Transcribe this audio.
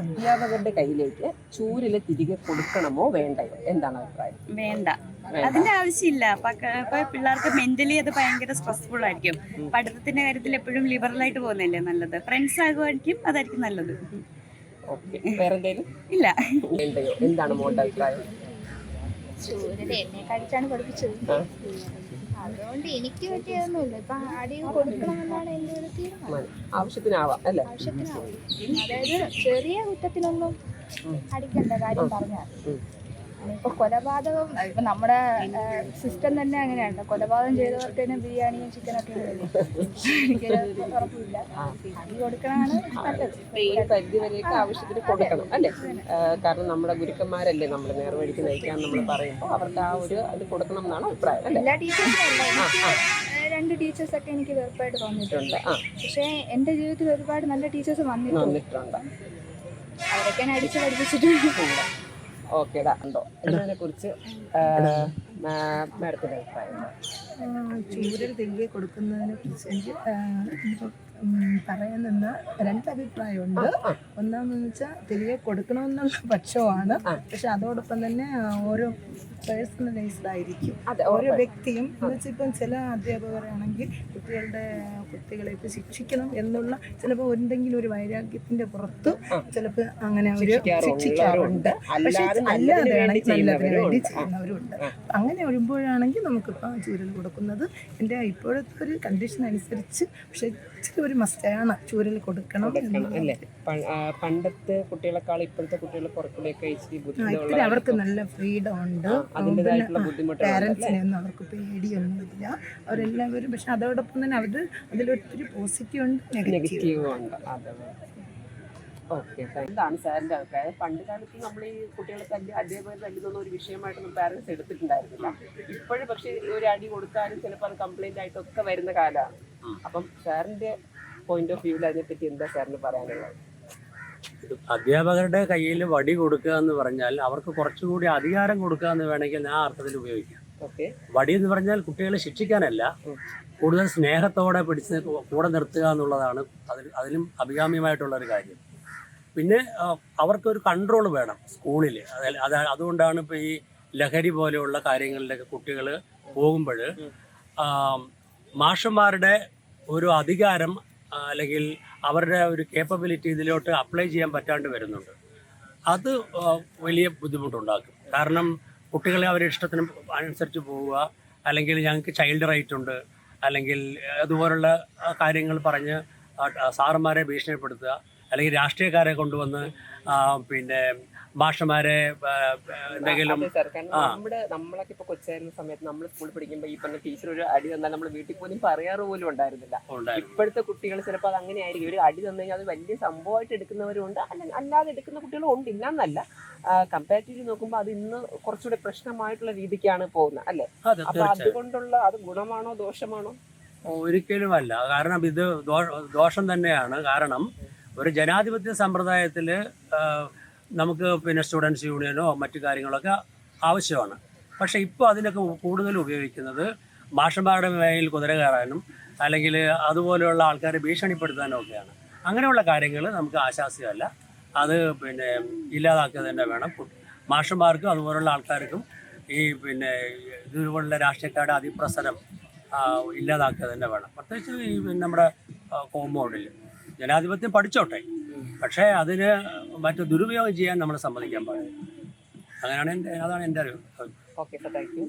അധ്യാപകരുടെ കയ്യിലേക്ക് ചൂരിൽ തിരികെ കൊടുക്കണമോ വേണ്ടയോ? എന്താണ് അഭിപ്രായം? വേണ്ട. അതിന്റെ ആവശ്യമില്ല. പക്ക- ഇപ്പൊ പിള്ളേർക്ക് മെന്റലി അത് ഭയങ്കര സ്ട്രെസ്ഫുൾ ആയിരിക്കും. പഠിത്തത്തിന്റെ കാര്യത്തിൽ എപ്പോഴും ലിബറൽ ആയിട്ട് പോകുന്നല്ലേ നല്ലത്? ഫ്രണ്ട്സ് ആകുമായിരിക്കും അതായിരിക്കും നല്ലത്. ഇല്ല. എന്താണ് മോളുടെ അഭിപ്രായം? ചൂരൽ എന്നെ കടിച്ചാണ് പഠിപ്പിച്ചത്. ആ, അതുകൊണ്ട് എനിക്ക് പറ്റിയതൊന്നുമില്ല. ഇപ്പൊ അടി കൊടുക്കണമെന്നാണ് എന്റെ ഒരു തീരുമാനം. ആവശ്യത്തിനാവാം അല്ലേ? ആവശ്യത്തിനാവും. അതായത് ചെറിയ കുറ്റത്തിനൊന്നും അടിക്കണ്ട കാര്യം പറഞ്ഞാൽ ഉം. ഇപ്പൊ കൊലപാതകം ഇപ്പൊ നമ്മുടെ സിസ്റ്റം തന്നെ അങ്ങനെയാണ് കൊലപാതകം ചെയ്തവർക്ക് തന്നെ ബിരിയാണിയും ചിക്കനൊക്കെ എനിക്കൊരു ഉറപ്പില്ല. അടി കൊടുക്കണമാണ് നല്ലത്. ആവശ്യത്തിന് കൊടുക്കണം അല്ലേ? കാരണം നമ്മുടെ ഗുരുക്കന്മാരല്ലേ നമ്മൾ നേർവഴിക്ക് നയിക്കാൻ നമ്മൾ പറയുമ്പോൾ അവർക്ക് ആ ഒരു അത് കൊടുക്കണം എന്നാണ് അഭിപ്രായം എല്ലാ ടീച്ചേഴ്സും രണ്ട് ടീച്ചേഴ്സ് ഒക്കെ എനിക്ക് വെറുപ്പായിട്ട് തോന്നിയിട്ടുണ്ട് പക്ഷേ എന്റെ ജീവിതത്തിൽ ഒരുപാട് നല്ല ടീച്ചേഴ്സ് വന്നിട്ടുണ്ട്. അവരൊക്കെ അടിച്ച് പഠിപ്പിച്ചിട്ടുണ്ട്. ഓക്കേടാ ഉണ്ടോ ഇതിനെ കുറിച്ച് മാഡത്തിന്റെ അഭിപ്രായം? ചൂരൽ തിരികെ കൊടുക്കുന്നതിനെ കുറിച്ച് എനിക്ക് പറയാൻ നിന്ന രണ്ട് അഭിപ്രായമുണ്ട് ഒന്നാമെന്ന് വെച്ചാൽ തിരികെ കൊടുക്കണമെന്നുള്ള പക്ഷമാണ് പക്ഷെ അതോടൊപ്പം തന്നെ ഓരോ പേഴ്സണലൈസ്ഡ് ആയിരിക്കും ഓരോ വ്യക്തിയും എന്ന് വെച്ചാൽ ഇപ്പം ചില അധ്യാപകരാണെങ്കിൽ കുട്ടികളുടെ കുട്ടികളെ ഇപ്പം ശിക്ഷിക്കണം എന്നുള്ള ചിലപ്പോൾ എന്തെങ്കിലും ഒരു വൈരാഗ്യത്തിന്റെ പുറത്ത് ചിലപ്പോൾ അങ്ങനെ അവർ. ശിക്ഷിക്കാറുണ്ട് പക്ഷെ അല്ലാതെ നല്ലതിന് വേണ്ടി. ചെയ്യുന്നവരുണ്ട്. അങ്ങനെ വരുമ്പോഴാണെങ്കിൽ നമുക്കിപ്പോൾ ചൂരൽ കൊടുക്കുന്നത് എന്റെ ഇപ്പോഴത്തെ ഒരു കണ്ടീഷൻ അനുസരിച്ച് പക്ഷെ ഇച്ചിരി ഒരു മസ്റ്റാണ് ചൂരൽ കൊടുക്കണം അല്ലേ? പണ്ടത്തെ കുട്ടികളെക്കാൾ ഇപ്പോഴത്തെ കുട്ടികളെ കുറച്ചുകൂടെയൊക്കെ അവർക്ക് നല്ല ഫ്രീഡം ഉണ്ട്. പാരൻസിനെയൊന്നും അവർക്ക് പേടിയൊന്നുമില്ല. അവരെല്ലാവരും പക്ഷെ അതോടൊപ്പം തന്നെ അവർ അതിലൊത്തിരി പോസിറ്റീവ് ഉണ്ട് നെഗറ്റീവ് ഉണ്ട്. ഓക്കെ എന്താണ് സാറിന്റെ അഭിപ്രായം. പണ്ട് കാലത്ത് നമ്മൾ ഈ കുട്ടികളെ തല്ലി അധ്യാപകർ തല്ലുന്ന ഒരു വിഷയമായിട്ടൊന്നും പാരന്റ്സ് എടുത്തിട്ടുണ്ടായിരുന്നില്ല. ഇപ്പോഴും പക്ഷേ ഒരു അടി കൊടുത്താലും ചിലപ്പോൾ അത് കംപ്ലൈന്റ് ആയിട്ടൊക്കെ വരുന്ന കാലമാണ്. അപ്പം സാറിന്റെ പോയിന്റ് ഓഫ് വ്യൂവിൽ അതിനെപ്പറ്റി എന്താ സാറിന് പറയാനുള്ളത്? അധ്യാപകരുടെ കയ്യിൽ വടി കൊടുക്കുക എന്ന് പറഞ്ഞാൽ അവർക്ക് കുറച്ചുകൂടി അധികാരം കൊടുക്കുക എന്ന് വേണമെങ്കിൽ ആ അർത്ഥത്തിൽ ഉപയോഗിക്കാം. ഓക്കെ. വടി എന്ന് പറഞ്ഞാൽ കുട്ടികളെ ശിക്ഷിക്കാനല്ല കൂടുതൽ സ്നേഹത്തോടെ പിടിച്ച് കൂടെ നിർത്തുക എന്നുള്ളതാണ് അതിൽ അതിലും അഭികാമ്യമായിട്ടുള്ള ഒരു കാര്യം. പിന്നെ അവർക്കൊരു കൺട്രോൾ വേണം സ്കൂളിൽ. അത് അതുകൊണ്ടാണ് ഇപ്പോൾ ഈ ലഹരി പോലെയുള്ള കാര്യങ്ങളിലൊക്കെ കുട്ടികൾ പോകുമ്പോൾ മാഷന്മാരുടെ ഒരു അധികാരം അല്ലെങ്കിൽ അവരുടെ ഒരു കേപ്പബിലിറ്റി ഇതിലോട്ട് അപ്ലൈ ചെയ്യാൻ പറ്റാണ്ട് വരുന്നുണ്ട്. അത് വലിയ ബുദ്ധിമുട്ടുണ്ടാക്കും. കാരണം കുട്ടികളെ അവരുടെ ഇഷ്ടത്തിന് അനുസരിച്ച് പോവുക അല്ലെങ്കിൽ ഞങ്ങൾക്ക് ചൈൽഡ് റൈറ്റ് ഉണ്ട് അല്ലെങ്കിൽ അതുപോലുള്ള കാര്യങ്ങൾ പറഞ്ഞ് സാറന്മാരെ ഭീഷണിപ്പെടുത്തുക അല്ലെങ്കിൽ രാഷ്ട്രീയക്കാരെ കൊണ്ടുവന്ന് പിന്നെ ഭാഷമാരെ എന്തെങ്കിലും. നമ്മുടെ നമ്മളൊക്കെ ഇപ്പൊ കൊച്ചായിരുന്ന സമയത്ത് നമ്മൾ സ്കൂളിൽ പഠിക്കുമ്പോൾ ഈ പറഞ്ഞ ടീച്ചർ ഒരു അടി തന്നാൽ നമ്മൾ വീട്ടിൽ പോലും പറയാറ് പോലും ഉണ്ടായിരുന്നില്ല. ഇപ്പോഴത്തെ കുട്ടികൾ ചിലപ്പോൾ അത് അങ്ങനെ ആയിരിക്കും ഒരു അടി തന്നു കഴിഞ്ഞാൽ അത് വലിയ സംഭവമായിട്ട് എടുക്കുന്നവരും ഉണ്ട്. അല്ല അല്ലാതെ എടുക്കുന്ന കുട്ടികളും ഉണ്ട് ഇല്ലെന്നല്ല. കമ്പാരിറ്റീവ് നോക്കുമ്പോൾ അത് ഇന്ന് കുറച്ചുകൂടെ പ്രശ്നമായിട്ടുള്ള രീതിക്കാണ് പോകുന്നത് അല്ലെ? അപ്പൊ അതുകൊണ്ടുള്ള അത് ഗുണമാണോ ദോഷമാണോ? ഒരിക്കലുമല്ല. കാരണം ഇത് ദോഷം തന്നെയാണ്. കാരണം ഒരു ജനാധിപത്യ സമ്പ്രദായത്തിൽ നമുക്ക് പിന്നെ സ്റ്റുഡൻസ് യൂണിയനോ മറ്റു കാര്യങ്ങളൊക്കെ ആവശ്യമാണ്. പക്ഷേ ഇപ്പോൾ അതിനൊക്കെ കൂടുതൽ ഉപയോഗിക്കുന്നത് മാഷന്മാരുടെ മേയിൽ കുതിര കയറാനും അല്ലെങ്കിൽ അതുപോലെയുള്ള ആൾക്കാരെ ഭീഷണിപ്പെടുത്താനും ഒക്കെയാണ്. അങ്ങനെയുള്ള കാര്യങ്ങൾ നമുക്ക് ആശാസ്യമല്ല. അത് പിന്നെ ഇല്ലാതാക്കുക തന്നെ വേണം. മാഷന്മാർക്കും അതുപോലുള്ള ആൾക്കാർക്കും ഈ പിന്നെ ഇതുപോലുള്ള രാഷ്ട്രീയക്കാരുടെ അതിപ്രസരം ഇല്ലാതാക്കുക തന്നെ വേണം. പ്രത്യേകിച്ച് ഈ നമ്മുടെ കോമ്പൗണ്ടിൽ ജനാധിപത്യം പഠിച്ചോട്ടെ. പക്ഷേ അതിന് മറ്റു ദുരുപയോഗം ചെയ്യാൻ നമ്മൾ സമ്മതിക്കാൻ പാടില്ല. അങ്ങനെയാണ് എന്റെ അതാണ് എന്റെ ഒരു ഓക്കെ സർ താങ്ക് യു